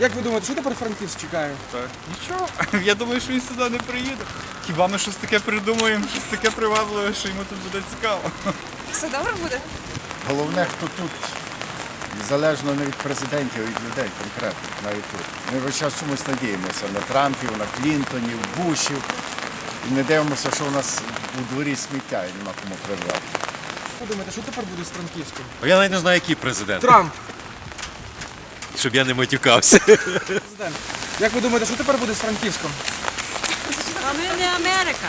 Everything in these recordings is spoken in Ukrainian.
Як ви думаєте, що тепер Франківськ чекає? Так. Нічого. Я думаю, що він сюди не приїде. Хіба ми щось таке придумаємо, щось таке привабливе, що йому тут буде цікаво. Все добре буде? Головне, хто тут, залежно не від президентів, а від людей конкретно, навіть тут. Ми весь час чомусь надіємося на Трампів, на Клінтонів, Бушів. І не дивимося, що у нас у дворі сміття і нема кому прибрати. Думаєте, що тепер буде з Франківськом? Я навіть не знаю, який президент, Трамп, щоб я не матюкався. президент. Як ви думаєте, що тепер буде з Франківськом? А ми не Америка.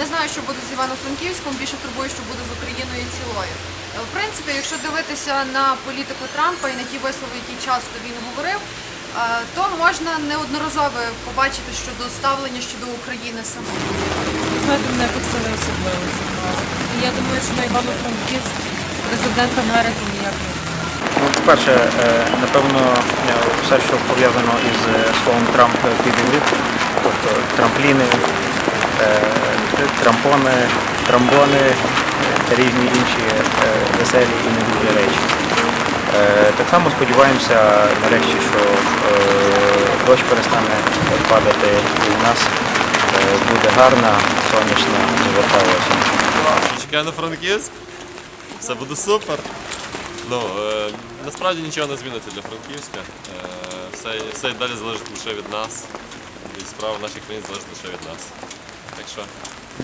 Не знаю, що буде з Івано-Франківськом, більше турбує, що буде з Україною цілою. Е, В принципі, якщо дивитися на політику Трампа і на ті вислови, які часто він говорив, е, то можна неодноразово побачити щодо ставлення щодо України самої. Знаєте, мене якось це не особливо Я думаю, що на Івано-Франківськ президент Америки ніяк не Ну, по-перше, е, напевно, е, все, що пов'язано із е, словом Трамп піде тобто трампліни, трампони, трамбони та різні інші веселі і недобрі речі. Так само сподіваємося нарешті, що дощ перестане падати і в нас буде гарна, сонячна, осінь. Чекаю на Франківськ. Все буде супер. Ну, е, насправді нічого не зміниться для Франківська. Е, все, все далі залежить лише від нас. І справа в нашій країні залежить лише від нас. Так що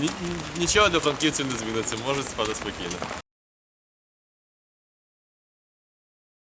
ні- нічого для франківців не зміниться, можуть спати спокійно.